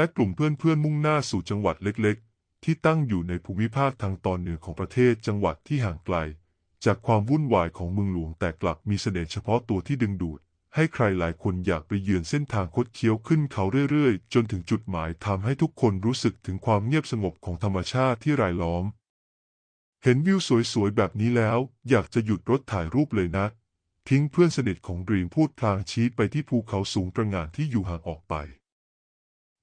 และกลุ่มเพื่อนๆมุ่งหน้าสู่จังหวัดเล็กๆ ที่ตั้งอยู่ในภูมิภาคทางตอนเหนือของประเทศจังหวัดที่ห่างไกล จากความวุ่นวายของเมืองหลวงแต่กลับมีเสน่ห์เฉพาะตัวที่ดึงดูด ให้ใครหลายคนอยากไปเยือนเส้นทางคดเคี้ยวขึ้นเขาเรื่อยๆ จนถึงจุดหมายทำให้ทุกคนรู้สึกถึงความเงียบสงบของธรรมชาติที่รายล้อม เห็นวิวสวยๆแบบนี้แล้ว อยากจะหยุดรถถ่ายรูปเลยนะ ทิ้งเพื่อนสนิทของดรีมพูดพลางชี้ไปที่ภูเขาสูงตระหง่านที่อยู่ห่างออกไป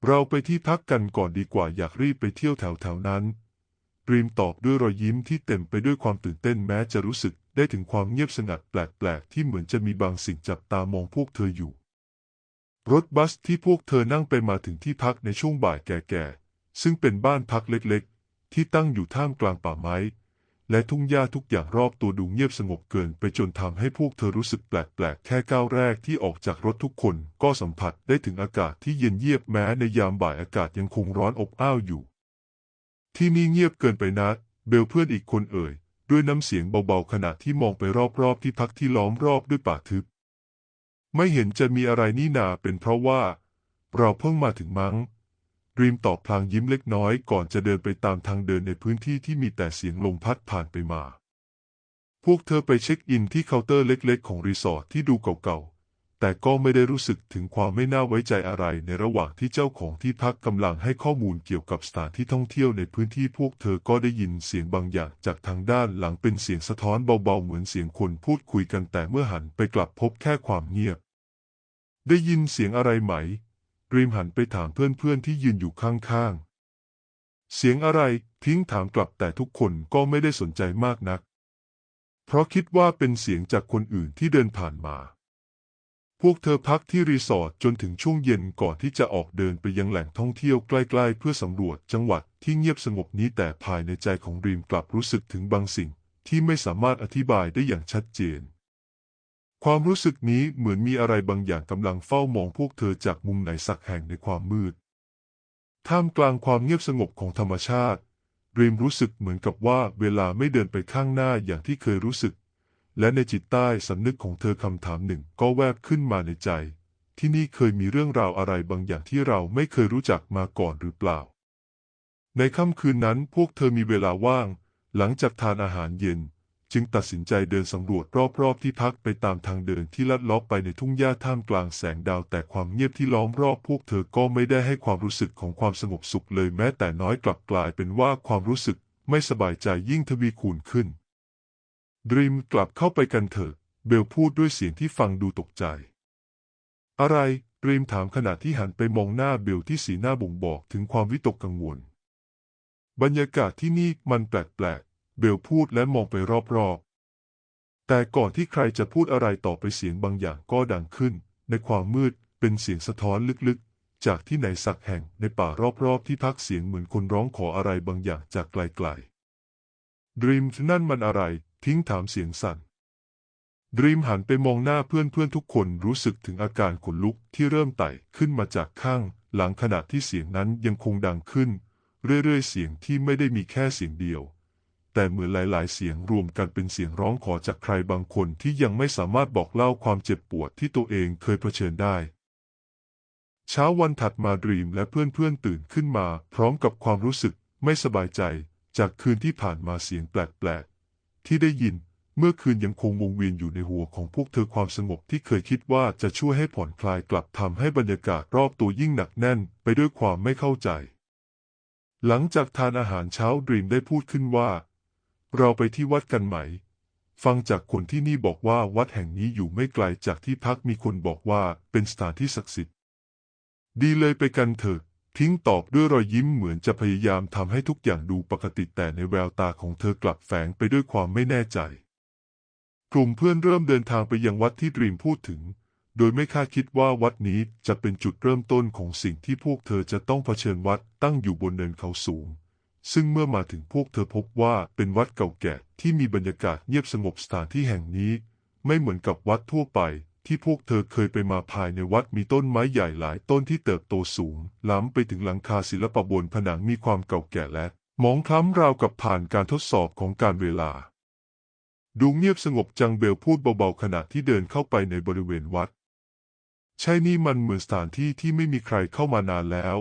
เราไปที่พักกันก่อนดีกว่าอยากรีบไปเที่ยวแถวๆนั้นรีมตอบด้วยรอยยิ้มที่เต็มไปด้วยความตื่นเต้นแม้จะรู้สึกได้ถึงความเงียบสงัดแปลกๆ ที่เหมือนจะมีบางสิ่งจับตามองพวกเธออยู่ รถบัสที่พวกเธอนั่งไปมาถึงที่พักในช่วงบ่ายแก่ๆ ซึ่งเป็นบ้านพักเล็กๆ ที่ตั้งอยู่ท่ามกลางป่าไม้ และทุ่งหญ้าทุกอย่างรอบตัวดูเงียบสงบเกินไปจนทำให้พวกเธอรู้สึกแปลกๆ แค่ก้าวแรกที่ออกจากรถทุกคนก็สัมผัสได้ถึงอากาศที่เย็นเยียบแม้ในยามบ่ายอากาศยังคงร้อนอบอ้าวอยู่ ที่นี่เงียบเกินไปนะ เบลเพื่อนอีกคนเอ่ย ด้วยน้ำเสียงเบาๆขณะที่มองไปรอบๆ ที่พักที่ล้อมรอบด้วยป่าทึบ ไม่เห็นจะมีอะไรนี่นาเป็นเพราะว่า เราเพิ่งมาถึงมั้ง รีมตอบพลางยิ้มเล็กน้อยก่อนจะเดินไปตามทางเดินในพื้นที่ที่มีแต่เสียงลมพัดผ่านไปมา พวกเธอไปเช็คอินที่เคาน์เตอร์เล็กๆ ของรีสอร์ทที่ดูเก่าๆ แต่ก็ไม่ได้รู้สึกถึงความไม่น่าไว้ใจอะไรในระหว่างที่เจ้าของที่พักกำลังให้ข้อมูลเกี่ยวกับสถานที่ท่องเที่ยวในพื้นที่พวกเธอก็ได้ยินเสียงบางอย่างจากทางด้านหลังเป็นเสียงสะท้อนเบาๆเหมือนเสียงคนพูดคุยกันแต่เมื่อหันไปกลับพบแค่ความเงียบ ได้ยินเสียงอะไรไหม รีมหันไปถามเพื่อนๆที่ยืนอยู่ข้างๆ เสียงอะไรทิ้งถามกลับแต่ทุกคนก็ไม่ได้สนใจมากนัก เพราะคิดว่าเป็นเสียงจากคนอื่นที่เดินผ่านมา พวกเธอพักที่รีสอร์ทจนถึงช่วงเย็นก่อนที่จะออกเดินไปยังแหล่งท่องเที่ยวใกล้ๆ เพื่อสำรวจจังหวัดที่เงียบสงบนี้แต่ภายในใจของรีมกลับรู้สึกถึงบางสิ่งที่ไม่สามารถอธิบายได้อย่างชัดเจน ความรู้สึกนี้เหมือนมีอะไรบางอย่างกำลังเฝ้ามองพวกเธอจากมุมไหนสักแห่งในความมืด ท่ามกลางความเงียบสงบของธรรมชาติรีมรู้สึกเหมือนกับว่าเวลาไม่เดินไปข้างหน้าอย่างที่เคยรู้สึก และในจิตใต้สำนึกของเธอคำถามหนึ่งก็แวบขึ้นมาในใจ ที่นี่เคยมีเรื่องราวอะไรบางอย่างที่เราไม่เคยรู้จักมาก่อนหรือเปล่า ในค่ำคืนนั้นพวกเธอมีเวลาว่าง หลังจากทานอาหารเย็น จึงตัดสินใจเดินสำรวจรอบๆที่พักไปตามทางเดินที่ลัดเลาะไปในทุ่งหญ้าท่ามกลางแสงดาวแต่ความเงียบที่ล้อมรอบพวกเธอก็ไม่ได้ให้ความรู้สึกของความสงบสุขเลยแม้แต่น้อยกลับกลายเป็นว่าความรู้สึกไม่สบายใจยิ่งทวีคูณขึ้นดรีมกลับเข้าไปกันเถอะ เบลพูดด้วยเสียงที่ฟังดูตกใจ อะไรดรีมถามขณะที่หันไปมองหน้าเบลที่สีหน้าบ่งบอกถึงความวิตกกังวล บรรยากาศที่นี่มันแปลก เบลพูดและมองไปรอบๆ แต่ก่อนที่ใครจะพูดอะไรต่อไปเสียงบางอย่างก็ดังขึ้น ในความมืดเป็นเสียงสะท้อนลึกๆ จากที่ไหนสักแห่งในป่ารอบๆ ที่พักเสียงเหมือนคนร้องขออะไรบางอย่างจากไกลๆดรีมนั่นมันอะไร ทิ้งถามเสียงสั่นดรีมหันไปมองหน้าเพื่อนๆทุกคนรู้สึกถึงอาการขนลุกที่เริ่มไต่ขึ้นมาจากข้าง หลังขณะที่เสียงนั้นยังคงดังขึ้น เรื่อยๆ เสียงที่ไม่ได้มีแค่เสียงเดียว แต่เหมือนหลาย ๆ เสียงรวมกันเป็นเสียงร้องขอจากใครบางคนที่ยังไม่สามารถบอกเล่าความเจ็บปวดที่ตัวเองเคยเผชิญได้ เช้าวันถัดมาดรีมและเพื่อน ๆ ตื่นขึ้นมา พร้อมกับความรู้สึกไม่สบายใจ จากคืนที่ผ่านมาเสียงแปลก ๆ ที่ได้ยินเมื่อคืนยังคงวงเวียนอยู่ในหัวของพวกเธอความสงบที่เคยคิดว่าจะช่วยให้ผ่อนคลายกลับทำให้บรรยากาศรอบตัวยิ่งหนักแน่นไปด้วยความไม่เข้าใจ หลังจากทานอาหารเช้าดรีมได้พูดขึ้นว่า เราไปที่วัดกันไหม ฟังจากคนที่นี่บอกว่าวัดแห่งนี้อยู่ไม่ไกลจากที่พักมีคนบอกว่าเป็นสถานที่ศักดิ์สิทธิ์ ดีเลยไปกันเถอะทิ้งตอบด้วยรอยยิ้มเหมือนจะพยายามทำให้ทุกอย่างดูปกติแต่ในแววตาของเธอกลับแฝงไปด้วยความไม่แน่ใจ กลุ่มเพื่อนเริ่มเดินทางไปยังวัดที่ดรีมพูดถึง โดยไม่คาดคิดว่าวัดนี้จะเป็นจุดเริ่มต้นของสิ่งที่พวกเธอจะต้องเผชิญวัดตั้งอยู่บนเนินเขาสูง ซึ่งเมื่อมาถึงพวกเธอพบว่าเป็นวัดเก่าแก่ที่มีบรรยากาศเงียบสงบสถานที่แห่งนี้ ไม่เหมือนกับวัดทั่วไป ที่พวกเธอเคยไปมาภายในวัดมีต้นไม้ใหญ่หลายต้นที่เติบโตสูง ล้ำไปถึงหลังคาศิลปะบนผนังมีความเก่าแก่และมองคล้ำราวกับผ่านการทดสอบของการเวลา ดูเงียบสงบจังเบลพูดเบาๆขณะที่เดินเข้าไปในบริเวณวัด ใช่นี่มันเหมือนสถานที่ที่ไม่มีใครเข้ามานานแล้ว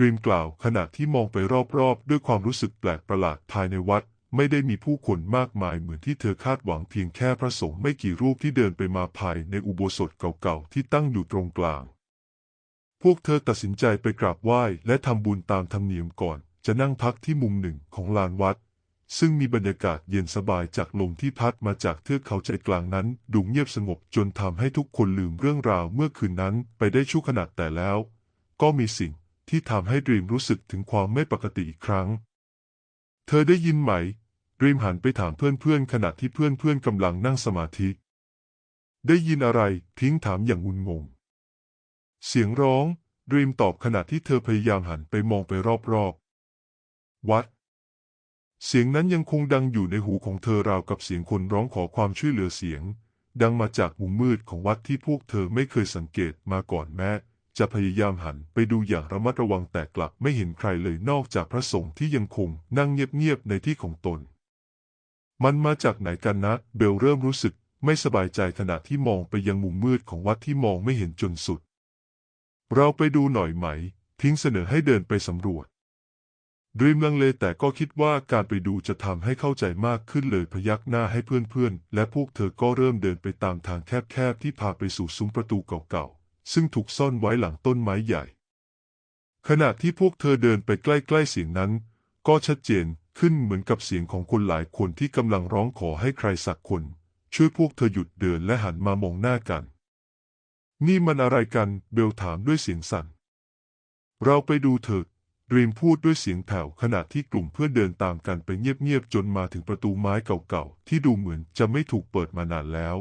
รีมกล่าวขณะที่มองไปรอบๆ ด้วยความรู้สึกแปลกประหลาดภายในวัด ไม่ได้มีผู้คนมากมายเหมือนที่เธอคาดหวังเพียงแค่พระสงฆ์ไม่กี่รูปที่เดินไปมาภายในอุโบสถเก่าๆที่ตั้งอยู่ตรงกลาง พวกเธอตัดสินใจไปกราบไหว้และทำบุญตามธรรมเนียมก่อน จะนั่งพักที่มุมหนึ่งของลานวัด ซึ่งมีบรรยากาศเย็นสบายจากลมที่พัดมาจากเทือกเขาใจกลางนั้น ดูเงียบสงบจนทำให้ทุกคนลืมเรื่องราวเมื่อคืนนั้นไปได้ชั่วขณะแต่แล้ว ก็มีสิ่ง ที่ทำให้ดรีมรู้สึกถึงความไม่ปกติอีกครั้ง เธอได้ยินไหมดรีมหันไปถามเพื่อนๆขณะที่เพื่อนๆกำลังนั่งสมาธิ ได้ยินอะไรทิ้งถามอย่างงุนงง เสียงร้องดรีมตอบขณะที่เธอพยายามหันไปมองไปรอบๆ วัด เสียงนั้นยังคงดังอยู่ในหูของเธอราวกับเสียงคนร้องขอความช่วยเหลือเสียง ดังมาจากมุมมืดของวัดที่พวกเธอไม่เคยสังเกตมาก่อนแม้ จะพยายามหันไปดูอย่างระมัดระวังแต่กลับไม่เห็นใครเลยนอกจากพระสงฆ์ที่ยังคงนั่งเงียบๆในที่ของตน มันมาจากไหนกันนะ เบลเริ่มรู้สึกไม่สบายใจขณะที่มองไปยังมุมมืดของวัดที่มองไม่เห็นจนสุด เราไปดูหน่อยไหม ทิ้งเสนอให้เดินไปสำรวจดรีมลังเลแต่ก็คิดว่าการไปดูจะทำให้เข้าใจมากขึ้นเลยพยักหน้าให้เพื่อนๆ และพวกเธอก็เริ่มเดินไปตามทางแคบๆ ที่พาไปสู่ซุ้มประตูเก่าๆ ซึ่งถูกซ่อนไว้หลังต้นไม้ใหญ่ ขณะที่พวกเธอเดินไปใกล้ๆเสียงนั้น ก็ชัดเจนขึ้นเหมือนกับเสียงของคนหลายคนที่กำลังร้องขอให้ใครสักคน ช่วยพวกเธอหยุดเดินและหันมามองหน้ากัน นี่มันอะไรกันเบลถามด้วยเสียงสั่น เราไปดูเถิดดรีมพูดด้วยเสียงแผ่วขณะที่กลุ่มเพื่อนเดินตามกันไปเงียบๆจนมาถึงประตูไม้เก่าๆที่ดูเหมือนจะไม่ถูกเปิดมานานแล้ว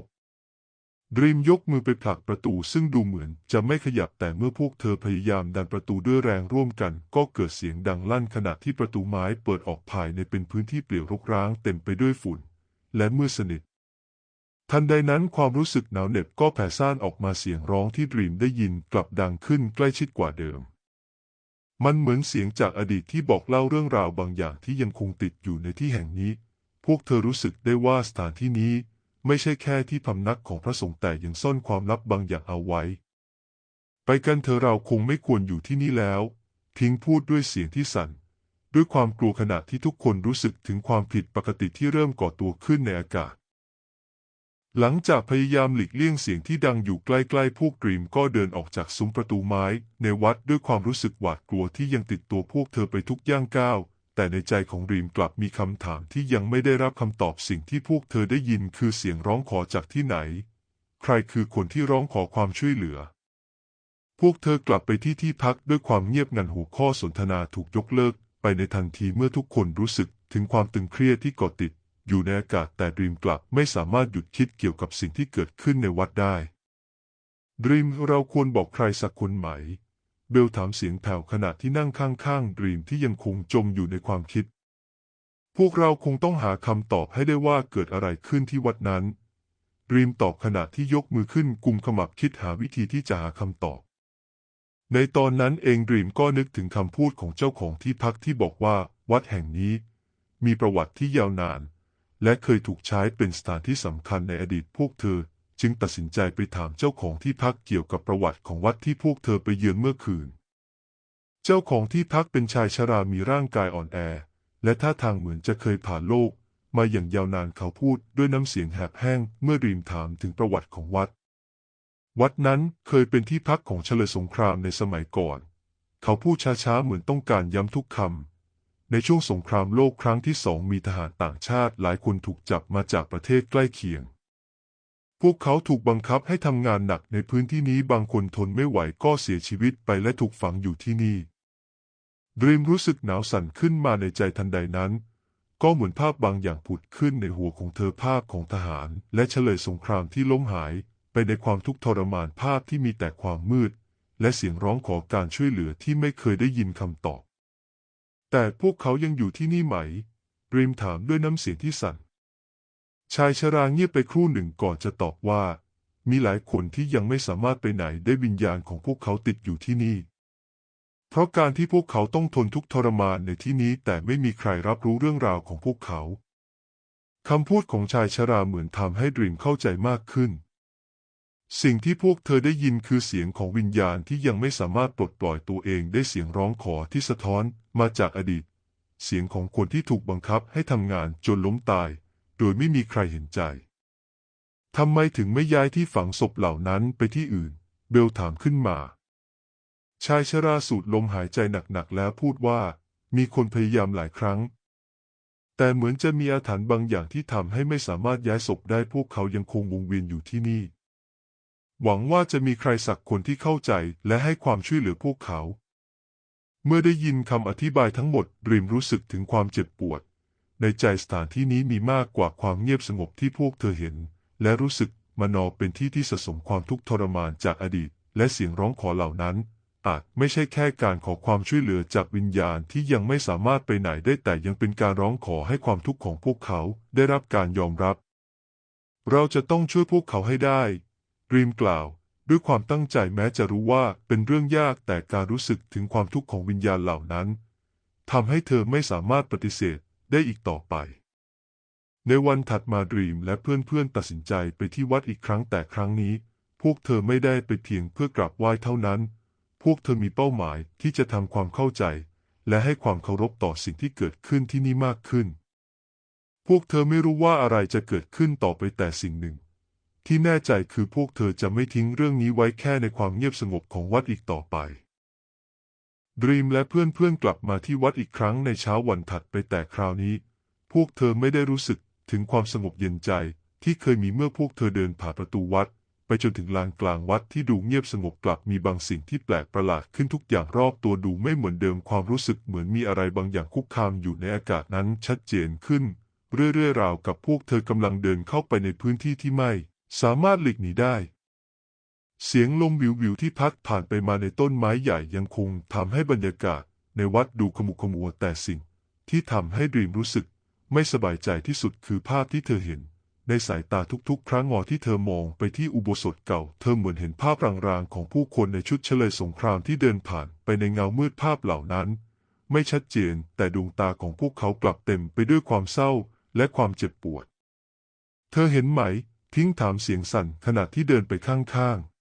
รีมยกมือไปผลักประตูซึ่งดูเหมือนจะไม่ขยับแต่เมื่อพวกเธอพยายามดันประตูด้วยแรงร่วมกัน ก็เกิดเสียงดังลั่นขณะที่ประตูไม้เปิดออกภายในเป็นพื้นที่เปลี่ยวรกร้างเต็มไปด้วยฝุ่น และมืดสนิท ทันใดนั้นความรู้สึกหนาวเหน็บก็แผ่ซ่านออกมาเสียงร้องที่ดรีมได้ยินกลับดังขึ้นใกล้ชิดกว่าเดิม มันเหมือนเสียงจากอดีตที่บอกเล่าเรื่องราวบางอย่างที่ยังคงติดอยู่ในที่แห่งนี้ พวกเธอรู้สึกได้ว่าสถานที่นี้ ไม่ใช่แค่ที่พำนักของพระสงฆ์แต่ยังซ่อนความลับบางอย่างเอาไว้ ไปกันเธอเราคงไม่ควรอยู่ที่นี่แล้ว ทิ้งพูดด้วยเสียงที่สั่น ด้วยความกลัวขณะที่ทุกคนรู้สึกถึงความผิดปกติที่เริ่มก่อตัวขึ้นในอากาศ หลังจากพยายามหลีกเลี่ยงเสียงที่ดังอยู่ใกล้ๆพวกดรีมก็เดินออกจากซุ้มประตูไม้ ในวัดด้วยความรู้สึกหวาดกลัวที่ยังติดตัวพวกเธอไปทุกย่างก้าว แต่ในใจของรีมกลับมีคำถามที่ยังไม่ได้รับคำตอบสิ่งที่พวกเธอได้ยินคือเสียงร้องขอจากที่ไหน ใครคือคนที่ร้องขอความช่วยเหลือ พวกเธอกลับไปที่ที่พักด้วยความเงียบงันหัวข้อสนทนาถูกยกเลิก ไปในทันทีเมื่อทุกคนรู้สึกถึงความตึงเครียดที่ก่อติด อยู่ในอากาศแต่รีมกลับไม่สามารถหยุดคิดเกี่ยวกับสิ่งที่เกิดขึ้นในวัดได้ดรีมเราควรบอกใครสักคนไหม เบลถามเสียงแผ่วขณะที่นั่งข้างๆดรีมที่ยังคงจมอยู่ในความคิด พวกเราคงต้องหาคำตอบให้ได้ว่าเกิดอะไรขึ้นที่วัดนั้นดรีมตอบขณะที่ยกมือขึ้นกุมขมับคิดหาวิธีที่จะหาคำตอบ ในตอนนั้นเองดรีมก็นึกถึงคำพูดของเจ้าของที่พักที่บอกว่า วัดแห่งนี้ มีประวัติที่ยาวนาน และเคยถูกใช้เป็นสถานที่สำคัญในอดีตพวกเธอ จึงตัดสินใจไปถามเจ้าของที่พักเกี่ยวกับประวัติของวัดที่พวกเธอไปเยือนเมื่อคืน เจ้าของที่พักเป็นชายชรามีร่างกายอ่อนแอ และท่าทางเหมือนจะเคยผ่านโลก มาอย่างยาวนานเขาพูดด้วยน้ำเสียงแหบแห้งเมื่อรีมถามถึงประวัติของวัด วัดนั้นเคยเป็นที่พักของเฉลยสงครามในสมัยก่อน เขาพูดช้าๆเหมือนต้องการย้ำทุกคำในช่วงสงครามโลกครั้งที่สองมีทหารต่างชาติหลายคนถูกจับมาจากประเทศใกล้เคียง พวกเขาถูกบังคับให้ทำงานหนักในพื้นที่นี้บางคนทนไม่ไหวก็เสียชีวิตไปและถูกฝังอยู่ที่นี่ดรีมรู้สึกหนาวสั่นขึ้นมาในใจทันใดนั้น ก็เหมือนภาพบางอย่างผุดขึ้นในหัวของเธอภาพของทหาร และเฉลยสงครามที่ล้มหายไปในความทุกข์ทรมานภาพที่มีแต่ความมืด และเสียงร้องขอการช่วยเหลือที่ไม่เคยได้ยินคำตอบ แต่พวกเขายังอยู่ที่นี่ไหมดรีมถามด้วยน้ำเสียงที่สั่น ชายชราเงียบไปครู่หนึ่งก่อนจะตอบว่า มีหลายคนที่ยังไม่สามารถไปไหนได้วิญญาณของพวกเขาติดอยู่ที่นี่ เพราะการที่พวกเขาต้องทนทุกข์ทรมานในที่นี้แต่ไม่มีใครรับรู้เรื่องราวของพวกเขาคำพูดของชายชราเหมือนทำให้ดรีมเข้าใจมากขึ้น สิ่งที่พวกเธอได้ยินคือเสียงของวิญญาณที่ยังไม่สามารถปลดปล่อยตัวเองได้เสียงร้องขอที่สะท้อนมาจากอดีต เสียงของคนที่ถูกบังคับให้ทำงานจนล้มตาย โดยไม่มีใครเห็นใจทำไมถึงไม่ย้ายที่ฝังศพเหล่านั้นไปที่อื่น เบลถามขึ้นมา ชายชราสูดลมหายใจหนักๆแล้วพูดว่า มีคนพยายามหลายครั้ง แต่เหมือนจะมีอาถรรพ์บางอย่างที่ทำให้ไม่สามารถย้ายศพได้พวกเขายังคงวงเวียนอยู่ที่นี่ หวังว่าจะมีใครสักคนที่เข้าใจและให้ความช่วยเหลือพวกเขา เมื่อได้ยินคำอธิบายทั้งหมดริมรู้สึกถึงความเจ็บปวด ในใจสถานที่นี้มีมากกว่าความเงียบสงบที่พวกเธอเห็น และรู้สึกมานอเป็นที่ที่สะสมความทุกข์ทรมานจากอดีต และเสียงร้องขอเหล่านั้น อาจไม่ใช่แค่การขอความช่วยเหลือจากวิญญาณที่ยังไม่สามารถไปไหนได้แต่ยังเป็นการร้องขอให้ความทุกข์ของพวกเขาได้รับการยอมรับ เราจะต้องช่วยพวกเขาให้ได้รีมกล่าว ด้วยความตั้งใจแม้จะรู้ว่าเป็นเรื่องยากแต่การรู้สึกถึงความทุกข์ของวิญญาณเหล่านั้นทำให้เธอไม่สามารถปฏิเสธ ได้อีกต่อไป ในวันถัดมาดรีมและเพื่อนๆตัดสินใจไปที่วัดอีกครั้งแต่ครั้งนี้ พวกเธอไม่ได้ไปเพียงเพื่อกราบไหว้เท่านั้น พวกเธอมีเป้าหมายที่จะทำความเข้าใจ และให้ความเคารพต่อสิ่งที่เกิดขึ้นที่นี่มากขึ้น พวกเธอไม่รู้ว่าอะไรจะเกิดขึ้นต่อไปแต่สิ่งหนึ่ง ที่แน่ใจคือพวกเธอจะไม่ทิ้งเรื่องนี้ไว้แค่ในความเงียบสงบของวัดอีกต่อไป ดรีมและเพื่อนๆกลับมาที่วัดอีกครั้งในเช้าวันถัดไปแต่คราวนี้ พวกเธอไม่ได้รู้สึกถึงความสงบเย็นใจที่เคยมีเมื่อพวกเธอเดินผ่านประตูวัด ไปจนถึงลานกลางวัดที่ดูเงียบสงบกลับมีบางสิ่งที่แปลกประหลาดขึ้นทุกอย่างรอบตัวดูไม่เหมือนเดิมความรู้สึกเหมือนมีอะไรบางอย่างคุกคามอยู่ในอากาศนั้นชัดเจนขึ้น เรื่อยๆราวกับพวกเธอกำลังเดินเข้าไปในพื้นที่ที่ไม่ สามารถหลีกหนีได้ เสียงลมวิวๆที่พัดผ่านไปมาในต้นไม้ใหญ่ยังคงทำให้บรรยากาศในวัดดูขมุขมัวแต่สิ่ง ที่ทำให้ดรีมรู้สึกไม่สบายใจที่สุดคือภาพที่เธอเห็น ในสายตาทุกๆ ครั้งงอที่เธอมองไปที่อุโบสถเก่า เธอเหมือนเห็นภาพรางๆของผู้คนในชุดเฉลยสงครามที่เดินผ่านไปในเงามืดภาพเหล่านั้น ไม่ชัดเจนแต่ดวงตาของพวกเขากลับเต็มไปด้วยความเศร้าและความเจ็บปวด เธอเห็นไหม ทิ้งถามเสียงสั่นขณะที่เดินไปข้างๆ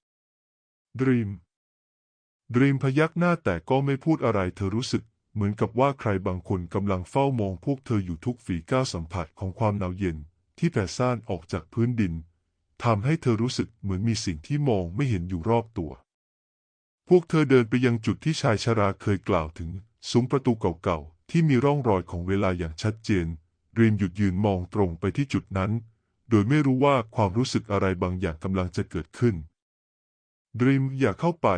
ดรีม ดรีมพยักหน้าแต่ก็ไม่พูดอะไรเธอรู้สึกเหมือนกับว่าใครบางคนกำลังเฝ้ามองพวกเธออยู่ทุกฝีก้าวสัมผัสของความหนาวเย็นที่แผ่ซ่านออกจากพื้นดินทำให้เธอรู้สึกเหมือนมีสิ่งที่มองไม่เห็นอยู่รอบตัว พวกเธอเดินไปยังจุดที่ชายชราเคยกล่าวถึงซุ้มประตูเก่าๆที่มีร่องรอยของเวลาอย่างชัดเจนดรีมหยุดยืนมองตรงไปที่จุดนั้น โดยไม่รู้ว่าความรู้สึกอะไรบางอย่างกำลังจะเกิดขึ้น ดรีมอย่าเข้าไป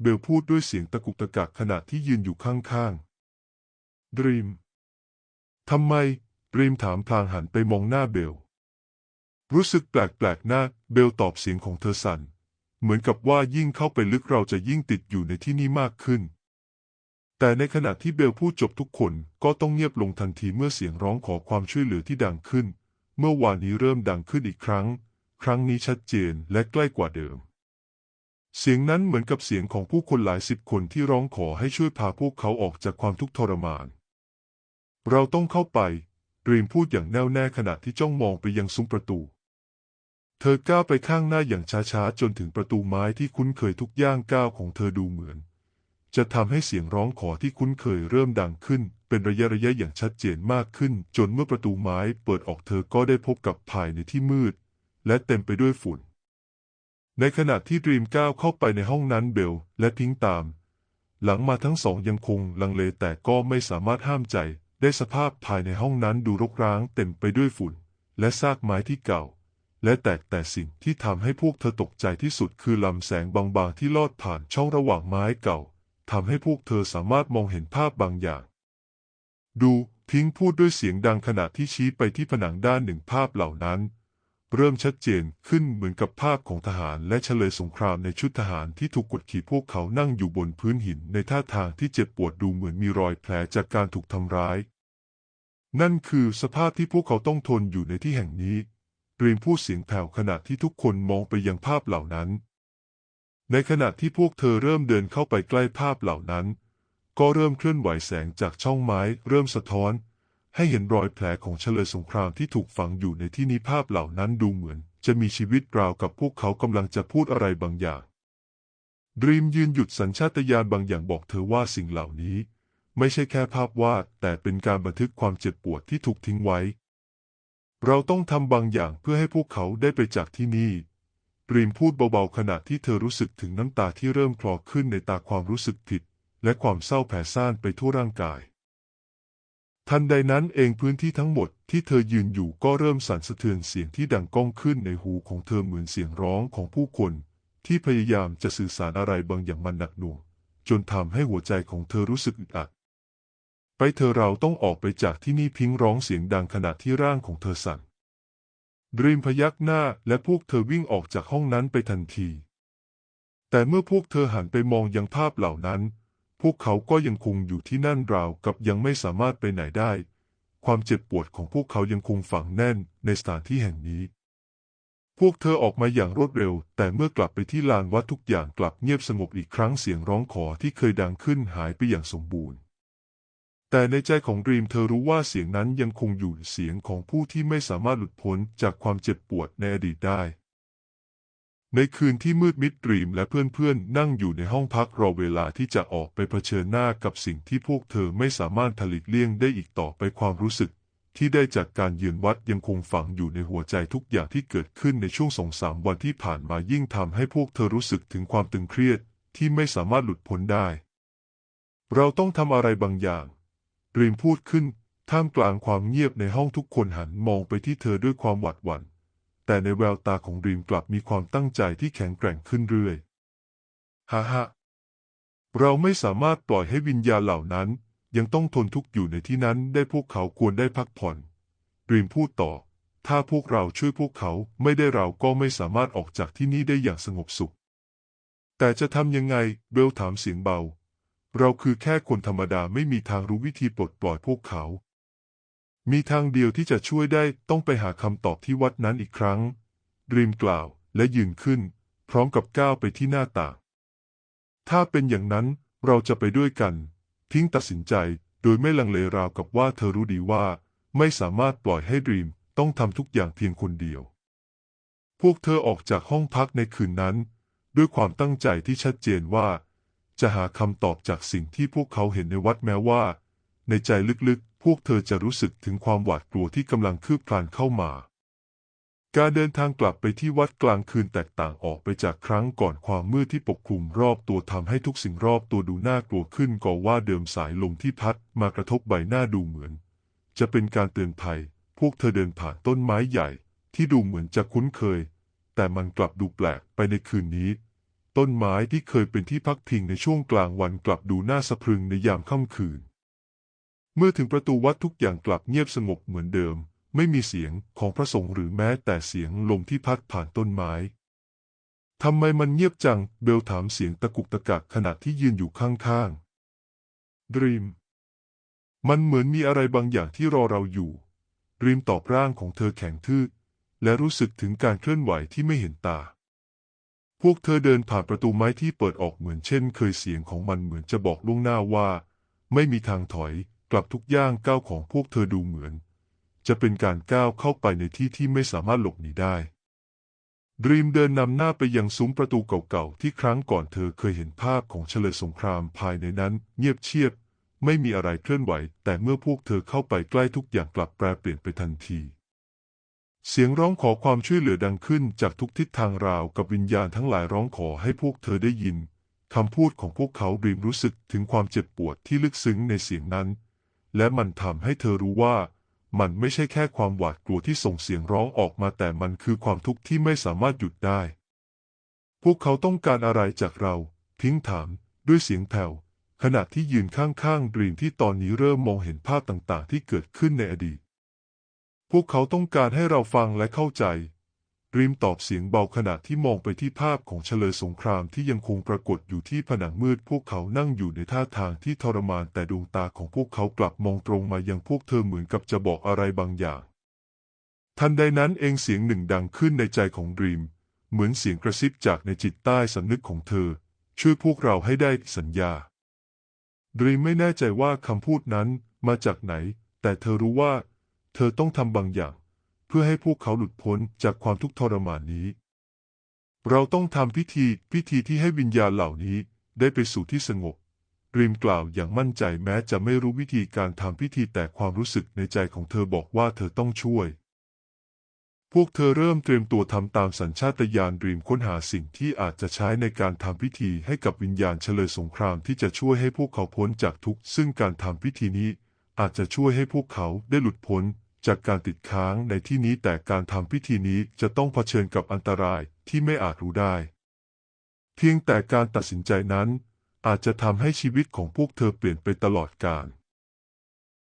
เบลพูดด้วยเสียงตะกุกตะกักขณะที่ยืนอยู่ข้างๆ ดรีมทำไม ดรีมถามพลางหันไปมองหน้าเบล รู้สึกแปลกๆหน้า เบลตอบเสียงของเธอสั่น เหมือนกับว่ายิ่งเข้าไปลึกเราจะยิ่งติดอยู่ในที่นี่มากขึ้น แต่ในขณะที่เบลพูดจบทุกคนก็ต้องเงียบลงทันทีเมื่อเสียงร้องขอความช่วยเหลือที่ดังขึ้น เมื่อวานนี้เริ่มดังขึ้นอีกครั้ง ครั้งนี้ชัดเจนและใกล้กว่าเดิม เสียงนั้นเหมือนกับเสียงของผู้คนหลายสิบคนที่ร้องขอให้ช่วยพาพวกเขาออกจากความทุกข์ทรมาน เราต้องเข้าไปรีมพูดอย่างแน่วแน่ขณะที่จ้องมองไปยังซุ้มประตู เธอก้าวไปข้างหน้าอย่างช้าๆจนถึงประตูไม้ที่คุ้นเคยทุกย่างก้าวของเธอดูเหมือน จะทำให้เสียงร้องขอที่คุ้นเคยเริ่มดังขึ้น เป็นระยะระยะอย่างชัดเจนมากขึ้น จนเมื่อประตูไม้เปิดออกเธอก็ได้พบกับภายในที่มืด และเต็มไปด้วยฝุ่น ในขณะที่ดรีมก้าวเข้าไปในห้องนั้นเบลและพิงตาม หลังมาทั้งสองยังคงลังเลแต่ก็ไม่สามารถห้ามใจ ได้สภาพภายในห้องนั้นดูรกร้างเต็มไปด้วยฝุ่น และซากไม้ที่เก่า และแตกแต่สิ่งที่ทำให้พวกเธอตกใจที่สุดคือลำแสงบางๆที่ลอดผ่านช่องระหว่างไม้เก่าทำให้พวกเธอสามารถมองเห็นภาพบางอย่าง ดูพิงพูดด้วยเสียงดังขณะที่ชี้ไปที่ผนังด้านหนึ่งภาพเหล่านั้น เริ่มชัดเจนขึ้นเหมือนกับภาพของทหารและเฉลยสงครามในชุดทหารที่ถูกกดขี่พวกเขานั่งอยู่บนพื้นหินในท่าทางที่เจ็บปวดดูเหมือนมีรอยแผลจากการถูกทำร้าย นั่นคือสภาพที่พวกเขาต้องทนอยู่ในที่แห่งนี้ดรียมพูดเสียงแผ่วขณะที่ทุกคนมองไปยังภาพเหล่านั้น ในขณะที่พวกเธอเริ่มเดินเข้าไปใกล้ภาพเหล่านั้น ก็เริ่มเคลื่อนไหวแสงจากช่องไม้ เริ่มสะท้อน ให้เห็นรอยแผลของเฉลยสงครามที่ถูกฝังอยู่ในที่นี้ภาพเหล่านั้นดูเหมือน จะมีชีวิตราวกับพวกเขากำลังจะพูดอะไรบางอย่างดรีมยืนหยุดสัญชาตญาณบางอย่างบอกเธอว่าสิ่งเหล่านี้ ไม่ใช่แค่ภาพวาดแต่เป็นการบันทึกความเจ็บปวดที่ถูกทิ้งไว้ เราต้องทำบางอย่างเพื่อให้พวกเขาได้ไปจากที่นี่ดรีมพูดเบาๆขณะที่เธอรู้สึกถึงน้ำตาที่เริ่มคลอขึ้นในตาความรู้สึกผิด และความเศร้าแผ่ซ่านไปทั่วร่างกาย ทันใดนั้นเองพื้นที่ทั้งหมดที่เธอยืนอยู่ก็เริ่มสั่นสะเทือนเสียงที่ดังก้องขึ้นในหูของเธอเหมือนเสียงร้องของผู้คน ที่พยายามจะสื่อสารอะไรบางอย่างมันหนักหน่วง จนทำให้หัวใจของเธอรู้สึกอึดอัด ไปเธอเราต้องออกไปจากที่นี่พิงร้องเสียงดังขณะที่ร่างของเธอสั่นรีมพยักหน้าและพวกเธอวิ่งออกจากห้องนั้นไปทันที แต่เมื่อพวกเธอหันไปมองยังภาพเหล่านั้น พวกเขาก็ยังคงอยู่ที่นั่นราวกับยังไม่สามารถไปไหนได้ ความเจ็บปวดของพวกเขายังคงฝังแน่นในสถานที่แห่งนี้ พวกเธอออกมาอย่างรวดเร็ว แต่เมื่อกลับไปที่ลานวัดทุกอย่างกลับเงียบสงบอีกครั้งเสียงร้องขอที่เคยดังขึ้นหายไปอย่างสมบูรณ์ แต่ในใจของดรีมเธอรู้ว่าเสียงนั้นยังคงอยู่เสียงของผู้ที่ไม่สามารถหลุดพ้นจากความเจ็บปวดในอดีตได้ ในคืนที่มืดมิดรีมและเพื่อนๆ นั่งอยู่ในห้องพักรอเวลาที่จะออกไปเผชิญหน้ากับสิ่งที่พวกเธอไม่สามารถผลิตเลี่ยงได้อีกต่อไปความรู้สึก ที่ได้จากการยืนวัดยังคงฝังอยู่ในหัวใจทุกอย่างที่เกิดขึ้นในช่วงสองสามวันที่ผ่านมายิ่งทำให้พวกเธอรู้สึกถึงความตึงเครียดที่ไม่สามารถหลุดพ้นได้ เราต้องทำอะไรบางอย่างรีมพูดขึ้นท่ามกลางความเงียบในห้องทุกคนหันมองไปที่เธอด้วยความหวาดหวั่น แต่ในแววตาของดรีมกลับมีความตั้งใจที่แข็งแกร่งขึ้นเรื่อยฮ่าฮ่าเราไม่สามารถปล่อยให้วิญญาณเหล่านั้น ยังต้องทนทุกข์อยู่ในที่นั้นได้พวกเขาควรได้พักผ่อนดรีมพูดต่อ ถ้าพวกเราช่วยพวกเขาไม่ได้เราก็ไม่สามารถออกจากที่นี่ได้อย่างสงบสุข แต่จะทำยังไงเบลถามเสียงเบา เราคือแค่คนธรรมดาไม่มีทางรู้วิธีปลดปล่อยพวกเขา มีทางเดียวที่จะช่วยได้ต้องไปหาคำตอบที่วัดนั้นอีกครั้งรีมกล่าวและยืนขึ้น พร้อมกับก้าวไปที่หน้าต่าง ถ้าเป็นอย่างนั้นเราจะไปด้วยกัน ทิ้งตัดสินใจโดยไม่ลังเลราวกับว่าเธอรู้ดีว่า ไม่สามารถปล่อยให้รีมต้องทำทุกอย่างเพียงคนเดียว พวกเธอออกจากห้องพักในคืนนั้น ด้วยความตั้งใจที่ชัดเจนว่า จะหาคำตอบจากสิ่งที่พวกเขาเห็นในวัดแม้ว่า ในใจลึกๆ วกเธอจะรู้สึกถึงความหวาดกลัวที่กำลังคืบคลานเข้ามา การเดินทางกลับไปที่วัดกลางคืนแตกต่างออกไปจากครั้งก่อนความมืดที่ปกคลุมรอบตัวทำให้ทุกสิ่งรอบตัวดูน่ากลัวขึ้นก็ว่าเดิมสายลมที่พัดมากระทบใบหน้าดูเหมือน จะเป็นการเตือนภัย พวกเธอเดินผ่านต้นไม้ใหญ่ ที่ดูเหมือนจะคุ้นเคย แต่มันกลับดูแปลกไปในคืนนี้ ต้นไม้ที่เคยเป็นที่พักพิงในช่วงกลางวันกลับดูน่าสะพรึงในยามค่ำคืน เมื่อถึงประตูวัดทุกอย่างกลับเงียบสงบเหมือนเดิม ไม่มีเสียงของพระสงฆ์หรือแม้แต่เสียงลมที่พัดผ่านต้นไม้ทำไมมันเงียบจัง เบลถามเสียงตะกุกตะกักขณะที่ยืนอยู่ข้างๆดรีม มันเหมือนมีอะไรบางอย่างที่รอเราอยู่ดรีมตอบร่างของเธอแข็งทื่อและรู้สึกถึงการเคลื่อนไหวที่ไม่เห็นตา พวกเธอเดินผ่านประตูไม้ที่เปิดออกเหมือนเช่น เคยเสียงของมันเหมือนจะบอกล่วงหน้าว่า ไม่มีทางถอย กลับทุกย่างก้าวของพวกเธอดูเหมือน จะเป็นการก้าวเข้าไปในที่ที่ไม่สามารถหลบหนีได้ ดรีมเดินนำหน้าไปยังซุ้มประตูเก่าๆที่ครั้งก่อนเธอเคยเห็นภาพของเฉลยสงครามภายในนั้น เงียบเชียบ ไม่มีอะไรเคลื่อนไหว แต่เมื่อพวกเธอเข้าไปใกล้ทุกอย่างกลับแปรเปลี่ยนไปทันทีเสียงร้องขอความช่วยเหลือดังขึ้นจากทุกทิศทางราวกับวิญญาณทั้งหลายร้องขอให้พวกเธอได้ยินคำพูดของพวกเขาดรีมรู้สึกถึงความเจ็บปวดที่ลึกซึ้งในเสียงนั้น และมันทำให้เธอรู้ว่า มันไม่ใช่แค่ความหวาดกลัวที่ส่งเสียงร้องออกมาแต่มันคือความทุกข์ที่ไม่สามารถหยุดได้ พวกเขาต้องการอะไรจากเราพิงถาม ด้วยเสียงแผ่วขณะที่ยืนข้างๆดรีมที่ตอนนี้เริ่มมองเห็นภาพต่างๆ ที่เกิดขึ้นในอดีต พวกเขาต้องการให้เราฟังและเข้าใจ รีมตอบเสียงเบาขณะที่มองไปที่ภาพของเฉลยสงครามที่ยังคงปรากฏอยู่ที่ผนังมืดพวกเขานั่งอยู่ในท่าทางที่ทรมานแต่ดวงตาของพวกเขากลับมองตรงมายังพวกเธอเหมือนกับจะบอกอะไรบางอย่าง ทันใดนั้นเองเสียงหนึ่งดังขึ้นในใจของดรีม เหมือนเสียงกระซิบจากในจิตใต้สำนึกของเธอ ช่วยพวกเราให้ได้สัญญาดรีมไม่แน่ใจว่าคำพูดนั้นมาจากไหน แต่เธอรู้ว่า เธอต้องทำบางอย่าง เพื่อให้พวกเขาหลุดพ้นจากความทุกข์ทรมานนี้ เราต้องทำพิธีพิธีที่ให้วิญญาณเหล่านี้ได้ไปสู่ที่สงบริมกล่าวอย่างมั่นใจแม้จะไม่รู้วิธีการทำพิธีแต่ความรู้สึกในใจของเธอบอกว่าเธอต้องช่วย พวกเธอเริ่มเตรียมตัวทำตามสัญชาตญาณริมค้นหาสิ่งที่อาจจะใช้ในการทำพิธีให้กับวิญญาณเฉลยสงครามที่จะช่วยให้พวกเขาพ้นจากทุกข์ซึ่งการทำพิธีนี้อาจจะช่วยให้พวกเขาได้หลุดพ้น จากการติดค้างในที่นี้แต่การทำพิธีนี้จะต้องเผชิญกับอันตรายที่ไม่อาจรู้ได้ เพียงแต่การตัดสินใจนั้น อาจจะทำให้ชีวิตของพวกเธอเปลี่ยนไปตลอดกาล